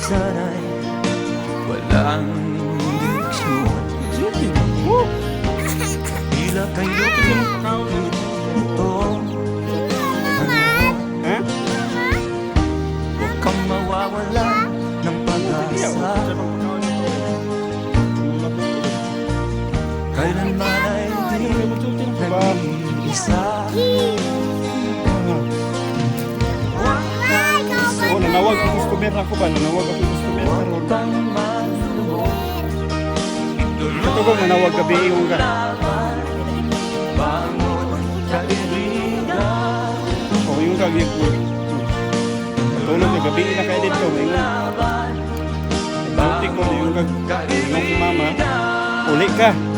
sana'y. Walang direksyon Tila kayo ito? Huwag kang mawawala ng pag-asa. Kailanman ay di nag-iisa customer ako ba? Nanawag ako customer karon. malulungkot Katugong nanawag gabi yung ka. Oh, yung ka gyud ko. Tulog na gabi na kay dito, ingon. Buti ko na yung ka. Ingon si mama. Uli ka.